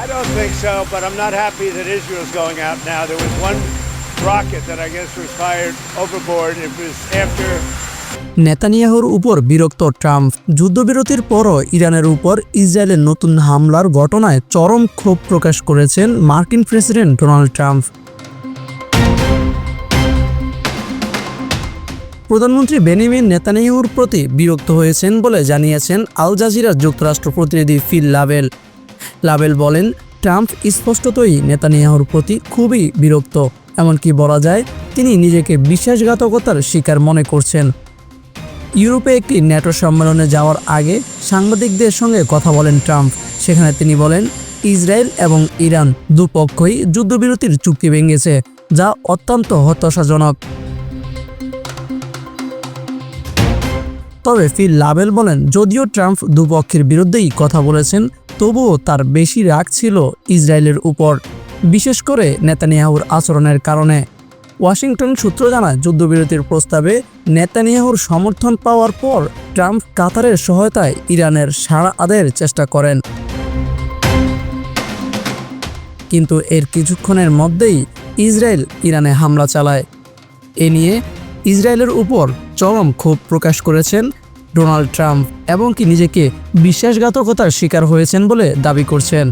I don't think so, but I'm not happy that Israel's going out now. There was one rocket that I guess was fired overboard. It was after নেতানিয়াহুর উপর বিরক্ত Trump যুদ্ধবিরতির পরও ইরানের উপর ইসরায়েলের নতুন হামলার ঘটনায় চরম ক্ষোভ প্রকাশ করেছেন মার্কিন প্রেসিডেন্ট ডোনাল্ড ট্রাম্প প্রধানমন্ত্রী বেনিমিন নেতানিয়াহুর প্রতি বিরক্ত হয়েছেন বলে জানিয়েছেন আল জাজিরার যুক্তরাষ্ট্র প্রতিনিধি ফিল লাভেল লাভেল বলেন, ট্রাম্প স্পষ্টতই নেতানিয়াহুর প্রতি খুবই বিরক্ত। এমনকি বলা যায়, তিনি নিজেকে বিশ্বাসঘাতকতার শিকার মনে করছেন। ইউরোপে একটি ন্যাটো সম্মেলনে যাওয়ার আগে সাংবাদিকদের সঙ্গে কথা বলেন ট্রাম্প। সেখানে তিনি বলেন, ইসরায়েল এবং ইরান দুপক্ষই যুদ্ধবিরতির চুক্তি ভেঙেছে, যা অত্যন্ত হতাশাজনক। তবে ফিল লাবেল বলেন, যদিও ট্রাম্প দুপক্ষের বিরুদ্ধেই কথা বলেছেন, তবুও তার বেশি রাগ ছিল ইসরায়েলের উপর, বিশেষ করে নেতানিয়াহুর আচরণের কারণে। ওয়াশিংটন সূত্র জানায়, যুদ্ধবিরতির প্রস্তাবে নেতানিয়াহুর সমর্থন পাওয়ার পর ট্রাম্প কাতারের সহায়তায় ইরানের সাড়া আদায়ের চেষ্টা করেন। কিন্তু এর কিছুক্ষণের মধ্যেই ইসরায়েল ইরানে হামলা চালায়। এ নিয়ে ইসরায়েলের উপর চরম ক্ষোভ প্রকাশ করেছেন ডোনাল্ড ট্রাম্প, এবং কি নিজেকে বিশ্বাসঘাতকতার শিকার হয়েছেন বলে দাবি করছেন।